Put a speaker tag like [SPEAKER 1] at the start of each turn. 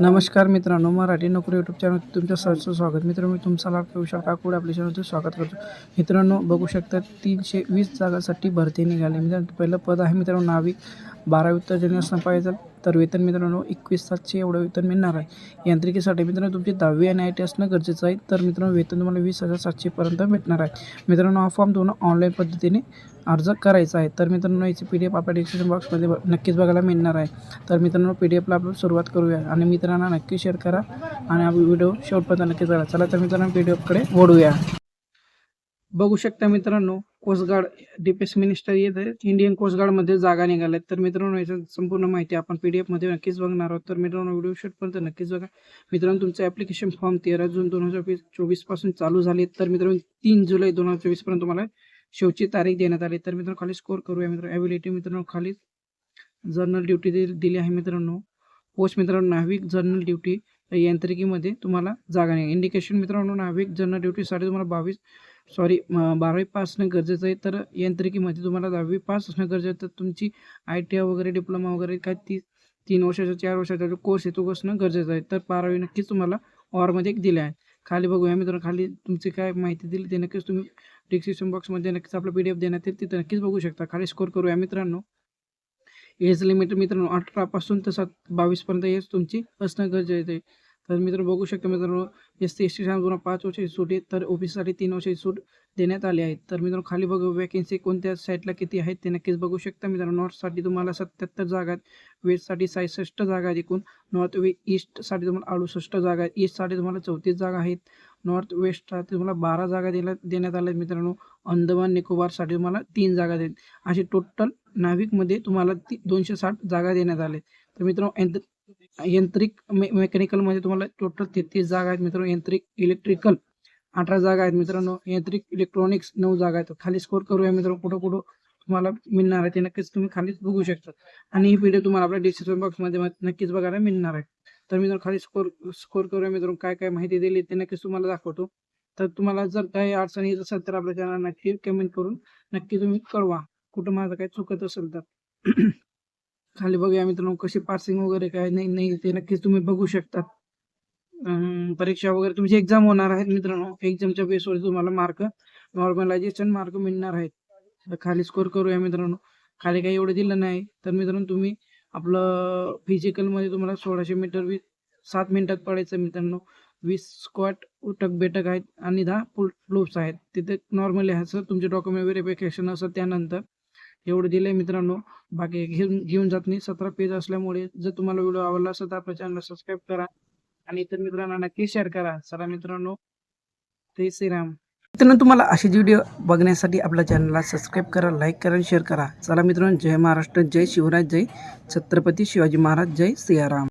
[SPEAKER 1] नमस्कार मित्रांनो मराठी नोकरी यूट्यूब चॅनल तुमच्या सरचं स्वागत. मित्रांनो मी तुमचा लाभ विशाल काकुड आपल्या चॅनलचं स्वागत करतो. मित्रांनो बघू शकता तीनशे वीस जागासाठी भरती निघाली. मित्रांनो पहिलं पद आहे मित्रांनो नाविक. बारा उत्तर असणं पाहिजे तर वेतन मित्रांनो एकवीस सातशे एवढं वेतन मिळणार आहे. यांत्रिकीसाठी मित्रांनो तुमची दहावी आणि आय टी असणं गरजेचं आहे. तर मित्रांनो वेतन तुम्हाला वीस हजार सातशेपर्यंत भेटणार आहे. मित्रांनो हा फॉर्म तुम्हाला ऑनलाईन पद्धतीने अर्ज करायचा आहे. तर मित्रांनो याची पी डी एफ आपल्या डिस्क्रिप्शन बॉक्समध्ये ब- नक्कीच बघायला मिळणार आहे. तर मित्रांनो पी डी एफला आपण सुरुवात करूया. आणि मित्रांना नक्की शेअर करा. आणि हा व्हिडिओ शेवटपर्यंत नक्कीच करा चला तर मित्रांनो पी डी एफकडे ओढूया बघू शकता मित्रांनो कोस्टगार्ड डिफेन्स मिनिस्टर येत आहेत. इंडियन कोस्टगार्डमध्ये जागा निघाल्यात. तर मित्रांनो याच्या संपूर्ण माहिती आपण पी डी एफमध्ये नक्कीच बघणार आहोत. तर मित्रांनो व्हिडिओ शेवटपर्यंत नक्कीच बघा. मित्रांनो तुमचं ॲप्लिकेशन फॉर्म तेरा जून दोन हजार चोवीसपासून चालू झाले तर मित्रांनो तीन जुलै दोन हजार चोवीसपर्यंत तुम्हाला शेवटची तारीख देण्यात आली. तर मित्रांनो खाली स्कोर करूया मित्रांनो. ॲबिलिटी मित्रांनो खाली जर्नल ड्युटी दिली आहे मित्रांनो. पोस्ट मित्रांनो नाविक जर्नल ड्युटी यांत्रिकीमध्ये तुम्हाला जागा नाही. इंडिकेशन मित्रांनो नाविक जर्नल ड्युटीसाठी तुम्हाला बावीस सॉरी बारावी पास असणं गरजेचं आहे. तर यांत्रिकीमध्ये तुम्हाला दहावी पास असणं गरजेचं आहे. तर तुमची आय टी आय वगैरे डिप्लोमा वगैरे काय ती तीन वर्षाचा चार वर्षाचा जो कोर्स आहे तो असणं गरजेचं आहे. तर बारावी नक्कीच तुम्हाला ऑरमध्ये एक दिले आहे. खाली बघूया मित्रांनो खाली तुमची काय माहिती दिली ते नक्कीच तुम्ही डिस्क्रिप्शन बॉक्समध्ये नक्कीच आपलं पी डी एफ देण्यात येईल. तिथे नक्कीच बघू शकता. खाली स्कोर करूया मित्रांनो. एज लिमिट मित्रांनो अठरापासून तर सात बावीसपर्यंत एज तुमची असणं गरजेचं आहे. तर मित्र बघू शकता मित्रांनो एस टी एस टी तुम्हाला पाच वर्षाची सूट आहे तर ओबीसीसाठी तीन वर्षाची सूट देण्यात आली आहे. तर मित्रांनो खाली बघू वॅकेन्सी कोणत्या साईटला किती आहेत ते नक्कीच बघू शकता मित्रांनो. नॉर्थसाठी तुम्हाला सत्याहत्तर जागा आहेत वेस्टसाठी सहासष्ट जागा आहेत एकूण. नॉर्थ वे ईस्टसाठी तुम्हाला अडुसष्ट जागा आहेत ईस्टसाठी तुम्हाला चौतीस जागा आहेत. नॉर्थ वेस्टसाठी तुम्हाला बारा जागा दिल्या देण्यात आल्या आहेत मित्रांनो. अंदमान निकोबारसाठी तुम्हाला तीन जागा देत असे टोटल नाविकमध्ये तुम्हाला ती दोनशे साठ जागा देण्यात आल्या आहेत. तर मित्रांनो यांत्रिक मे मेकॅनिकलमध्ये तुम्हाला टोटल तेहतीस जागा आहेत मित्रांनो. यांत्रिक इलेक्ट्रिकल अठरा जागा आहेत मित्रांनो. यांत्रिक इलेक्ट्रॉनिक्स नऊ जागा आहेत. खाली स्कोर करूया मित्रांनो. कुठं कुठं तुम्हाला मिळणार आहे ते नक्कीच तुम्ही खालीच बघू शकता. आणि ही व्हिडिओ तुम्हाला आपल्या डिस्क्रिप्शन बॉक्समध्ये नक्कीच बघायला मिळणार आहे. तर मित्रांनो खाली स्कोर स्कोर करूया मित्रांनो. काय काय माहिती दिली ते नक्कीच तुम्हाला दाखवतो. तर तुम्हाला जर काही अडचणी येत असेल तर आपल्या चॅनल नक्की कमेंट करून नक्की तुम्ही कळवा. कुठं माझं काही चुकत असेल तर. खाली बघूया मित्रांनो कशी पासिंग वगैरे काय नाही नाही ते नक्कीच तुम्ही बघू शकतात. परीक्षा वगैरे तुमची एक्झाम होणार आहेत मित्रांनो. एक्झामच्या बेसवर तुम्हाला मार्क नॉर्मलायझेशन मार्क मिळणार आहेत. तर खाली स्कोर करूया मित्रांनो. खाली काही एवढं दिलं नाही. तर मित्रांनो तुम्ही आपलं फिजिकलमध्ये तुम्हाला सोळाशे मीटर वीस सात मिनिटात पडायचं मित्रांनो. वीस स्क्वॉट उटक बेटक आहेत आणि दहा पुल फ्लोप्स आहेत. तिथे नॉर्मली असं तुमचे डॉक्युमेंट व्हेरिफिकेशन असं त्यानंतर एवढं दिलंय मित्रांनो. बाकी घेऊन घेऊन जात नाही. सतरा पेज असल्यामुळे जर तुम्हाला व्हिडिओ आवडला असेल तर आपल्या चॅनलला सबस्क्राईब करा. आणि इतर मित्रांना नक्की शेअर करा. चला मित्रांनो. ते श्रीराम. मित्रांनो तुम्हाला असे व्हिडिओ बघण्यासाठी आपल्या चॅनलला सबस्क्राईब करा लाईक करा आणि शेअर करा. चला मित्रांनो जय महाराष्ट्र जय शिवराज जय छत्रपती शिवाजी महाराज जय सियाराम.